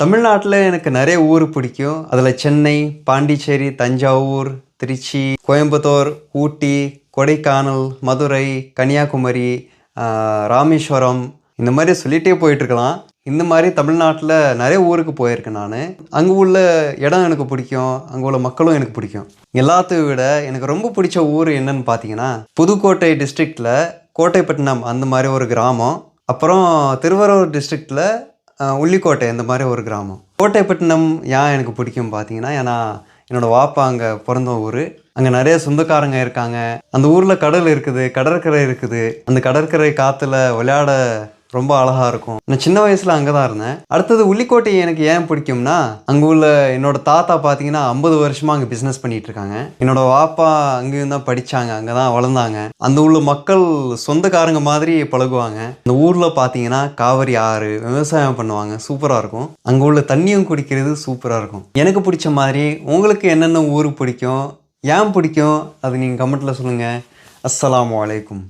தமிழ்நாட்டில் எனக்கு நிறைய ஊர் பிடிக்கும். அதில் சென்னை பாண்டிச்சேரி தஞ்சாவூர் திருச்சி கோயம்புத்தூர் ஊட்டி கொடைக்கானல் மதுரை கன்னியாகுமரி ராமேஸ்வரம். இந்த மாதிரி சொல்லிகிட்டே போயிட்டுருக்கலாம். இந்த மாதிரி தமிழ்நாட்டில் நிறைய ஊருக்கு போயிருக்கேன் நான். அங்கே உள்ள இடம் எனக்கு பிடிக்கும். அங்கே உள்ள மக்களும் எனக்கு பிடிக்கும். எல்லாத்தையும் விட எனக்கு ரொம்ப பிடிச்ச ஊர் என்னன்னு பார்த்தீங்கன்னா புதுக்கோட்டை டிஸ்ட்ரிக்டில் கோட்டைப்பட்டினம் அந்த மாதிரி ஒரு கிராமம். அப்புறம் திருவாரூர் டிஸ்ட்ரிக்டில் உள்ளிக்கோட்டை இந்த மாதிரி ஒரு கிராமம். கோட்டைப்பட்டினம் ஏன் எனக்கு பிடிக்கும் பார்த்தீங்கன்னா ஏன்னா என்னோடய வாப்பா அங்கே பிறந்த ஊர். அங்கே நிறைய சொந்தக்காரங்க இருக்காங்க. அந்த ஊரில் கடல் இருக்குது கடற்கரை இருக்குது. அந்த கடற்கரை காற்றுல விளையாட ரொம்ப அழகாக இருக்கும். நான் சின்ன வயசில் அங்கே தான் இருந்தேன். அடுத்தது உள்ளிக்கோட்டை எனக்கு ஏன் பிடிக்கும்னா அங்கே உள்ள என்னோட தாத்தா பார்த்தீங்கன்னா ஐம்பது வருஷமாக அங்கே பிஸ்னஸ் பண்ணிட்டு இருக்காங்க. என்னோட வாப்பா அங்கேயும் தான் படித்தாங்க அங்கே தான் வளர்ந்தாங்க. அந்த உள்ள மக்கள் சொந்தக்காரங்க மாதிரி பழகுவாங்க. அந்த ஊரில் பார்த்தீங்கன்னா காவிரி ஆறு விவசாயம் பண்ணுவாங்க. சூப்பராக இருக்கும். அங்கே உள்ள தண்ணியும் குடிக்கிறது சூப்பராக இருக்கும். எனக்கு பிடிச்ச மாதிரி உங்களுக்கு என்னென்ன ஊர் பிடிக்கும் ஏன் பிடிக்கும் அது நீங்கள் கமெண்ட்டில் சொல்லுங்கள் அஸ்ஸலாமு வலைக்கும்